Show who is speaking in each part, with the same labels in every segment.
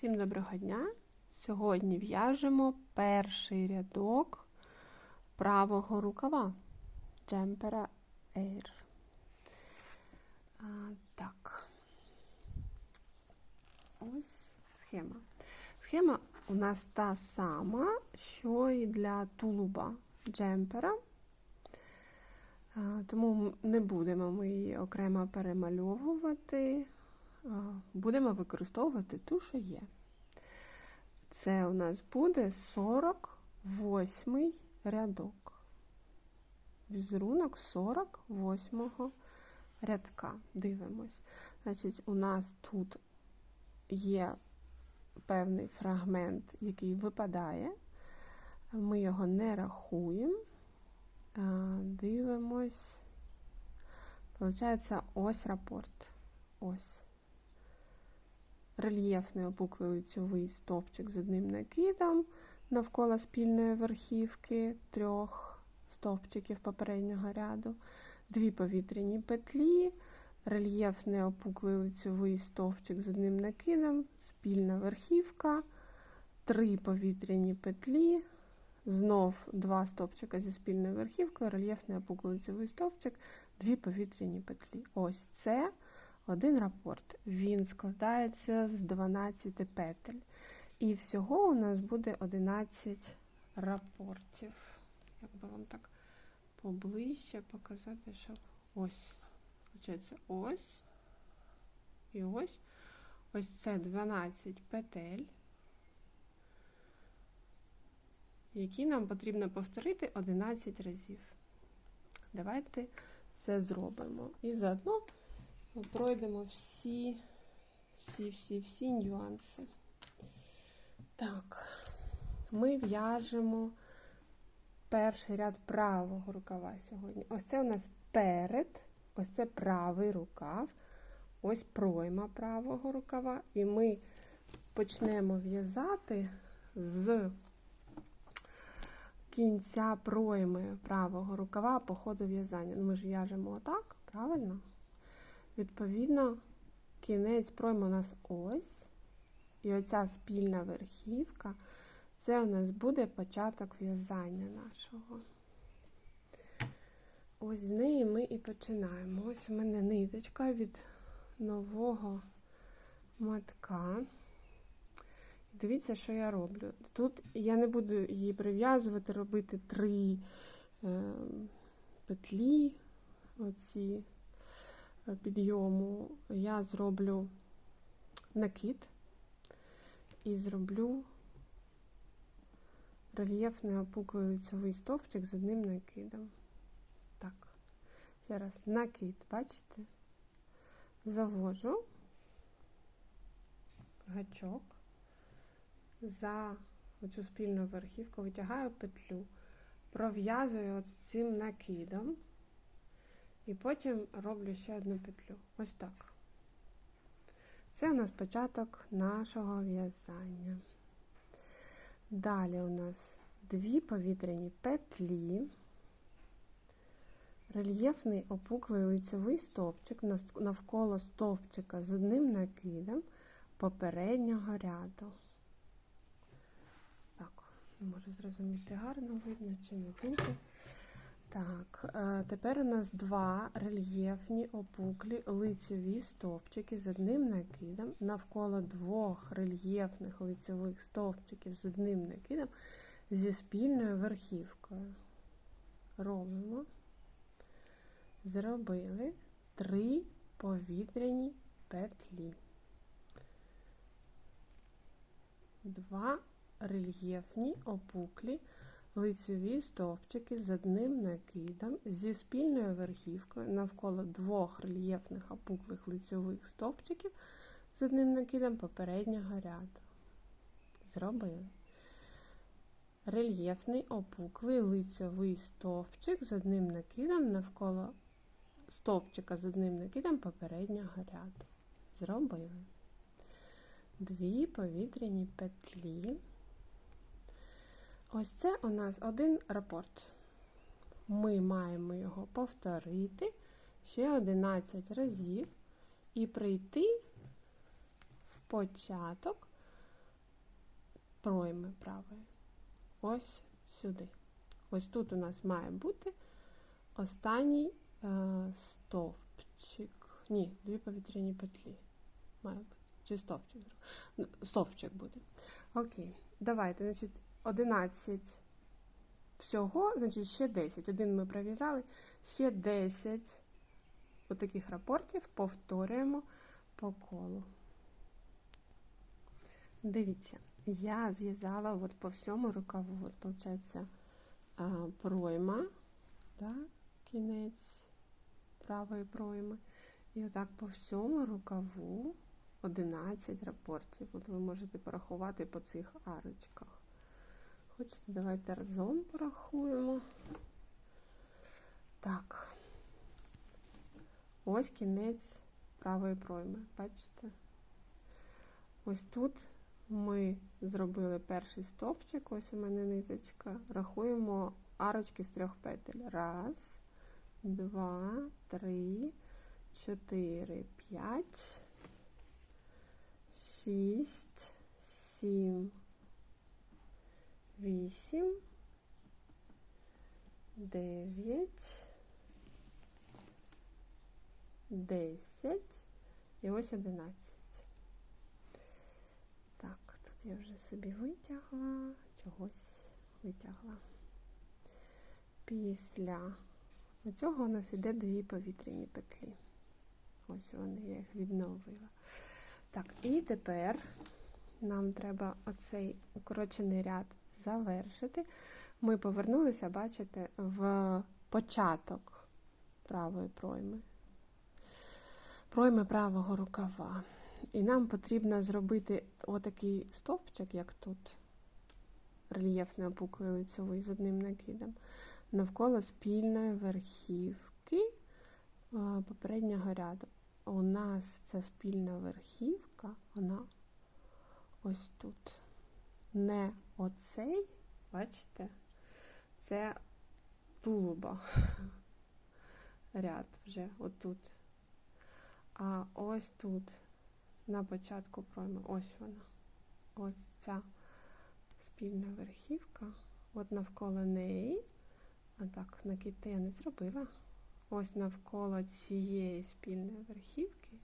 Speaker 1: Всім доброго дня! Сьогодні в'яжемо перший рядок правого рукава джемпера Air. А, так. Ось схема. Схема у нас та сама, що і для тулуба джемпера. Тому не будемо ми її окремо перемальовувати. Будемо використовувати ту, що є. Це у нас буде 48 рядок. Візерунок 48 рядка. Дивимось. Значить, у нас тут є певний фрагмент, який випадає. Ми його не рахуємо. Дивимось. Получається ось рапорт. Ось рельєфний опуклий лицьовий стовпчик з одним накидом навколо спільної верхівки трьох стовпчиків попереднього ряду, дві повітряні петлі, рельєфний опуклий лицьовий стовпчик з одним накидом, спільна верхівка, три повітряні петлі, знов два стовпчика зі спільною верхівкою, рельєфний опуклий лицьовий стовпчик, дві повітряні петлі. Ось це один рапорт. Він складається з 12 петель. І всього у нас буде 11 рапортів. Як би вам так поближче показати, щоб ось. Получається, ось. І ось. Ось це 12 петель, які нам потрібно повторити 11 разів. Давайте це зробимо. І заодно ми пройдемо всі, всі, всі, всі нюанси. Так, ми в'яжемо перший ряд правого рукава сьогодні. Ось це у нас перед, ось це правий рукав, ось пройма правого рукава, і ми почнемо в'язати з кінця пройми правого рукава по ходу в'язання. Ну, Ми ж в'яжемо отак, правильно? Відповідно, кінець пройми у нас ось. І оця спільна верхівка, це у нас буде початок в'язання нашого. Ось з неї ми і починаємо. Ось у мене ниточка від нового матка. Дивіться, що я роблю. Тут я не буду її прив'язувати, робити три е, петлі. Оці підйому я зроблю накид і зроблю рельєфний опуклий лицьовий стовпчик з одним накидом. Так, ще раз накид, бачите? Завожу гачок за оцю спільну верхівку, витягаю петлю, пров'язую от цим накидом. І потім роблю ще одну петлю. Ось так. Це у нас початок нашого в'язання. Далі у нас дві повітряні петлі, рельєфний опуклий лицьовий стовпчик навколо стовпчика з одним накидом попереднього ряду. Так, не можу зрозуміти, гарно видно чи не дуже. Так, е, тепер у нас два рельєфні опуклі лицьові стовпчики з одним накидом навколо двох рельєфних лицьових стовпчиків з одним накидом зі спільною верхівкою. Робимо, зробили три повітряні петлі. Два рельєфні опуклі лицеві стовпчики з одним накидом зі спільною верхівкою навколо двох рельєфних опуклих лицьових стовпчиків з одним накидом попереднього ряду. Зробили. Рельєфний опуклий лицьовий стовпчик з одним накидом навколо стовпчика з одним накидом попереднього ряду. Зробили. Дві повітряні петлі. Ось це у нас один рапорт. Ми маємо його повторити ще 11 разів і прийти в початок пройми правої. Ось сюди. Ось тут у нас має бути останній е, стовпчик. Ні, дві повітряні петлі. Має бути. Чи стовпчик? Стовпчик буде. Окей. Давайте, значить, 11 всього, значить, ще 10. Один ми пров'язали, ще 10 отаких рапортів повторюємо по колу. Дивіться, я зв'язала от по всьому рукаву, от, виходить, пройма, да, кінець правої пройми. І отак по всьому рукаву 11 рапортів. От ви можете порахувати по цих арочках. Хочете, давайте разом порахуємо. Так. Ось кінець правої пройми. Бачите? Ось тут ми зробили перший стовпчик, ось у мене ниточка. Рахуємо арочки з трьох петель. Раз, два, три, чотири, п'ять, шість, сім, вісім, дев'ять, десять і ось одинадцять. Так, тут я вже собі витягла, чогось витягла. Після цього у нас іде дві повітряні петлі. Ось вони, я їх відновила. Так, і тепер нам треба оцей укорочений ряд завершити. Ми повернулися, бачите, в початок правої пройми. Пройми правого рукава. І нам потрібно зробити отакий стовпчик, як тут, рельєфний опуклий лицьовий з одним накидом, навколо спільної верхівки попереднього ряду. У нас ця спільна верхівка, вона ось тут. Не оцей, бачите, це тулуба ряд вже отут. А ось тут на початку пройми. Ось вона. Ось ця спільна верхівка. От навколо неї. А так, накидти я не зробила. Ось навколо цієї спільної верхівки.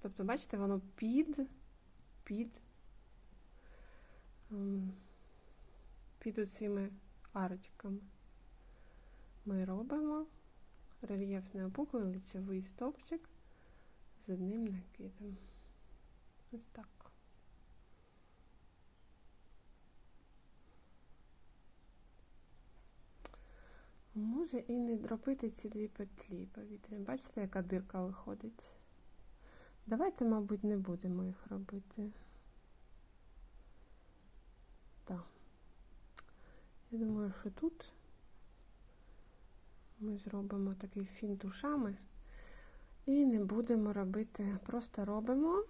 Speaker 1: Тобто, бачите, воно під, під, під оцими арочками. Ми робимо рельєфний опуклий лицевий стовпчик з одним накидом. Ось так. Може і не дробити ці дві петлі повітря. Бачите, яка дирка виходить? Давайте, мабуть, не будемо їх робити. Так. Я думаю, що тут ми зробимо такий фінт ушами. І не будемо робити, просто робимо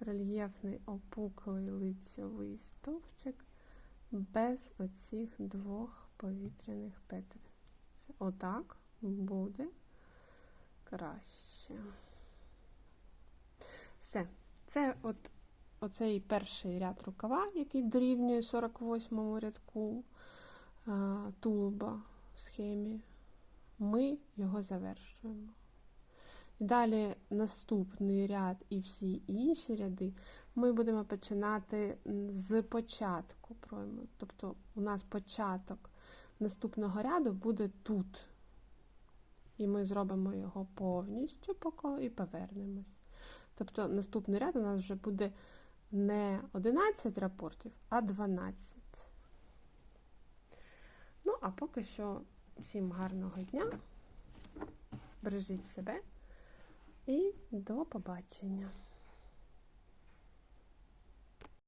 Speaker 1: рельєфний опуклий лицьовий стовпчик без оцих двох повітряних петель. Отак буде краще. Все. Це от оцей перший ряд рукава, який дорівнює 48 рядку а, тулуба в схемі. Ми його завершуємо. Далі наступний ряд і всі інші ряди ми будемо починати з початку пройми. Тобто у нас початок наступного ряду буде тут. І ми зробимо його повністю по колу і повернемось. Тобто наступний ряд у нас вже буде не 11 рапортів, а 12. Ну, а поки що всім гарного дня. Бережіть себе і до побачення!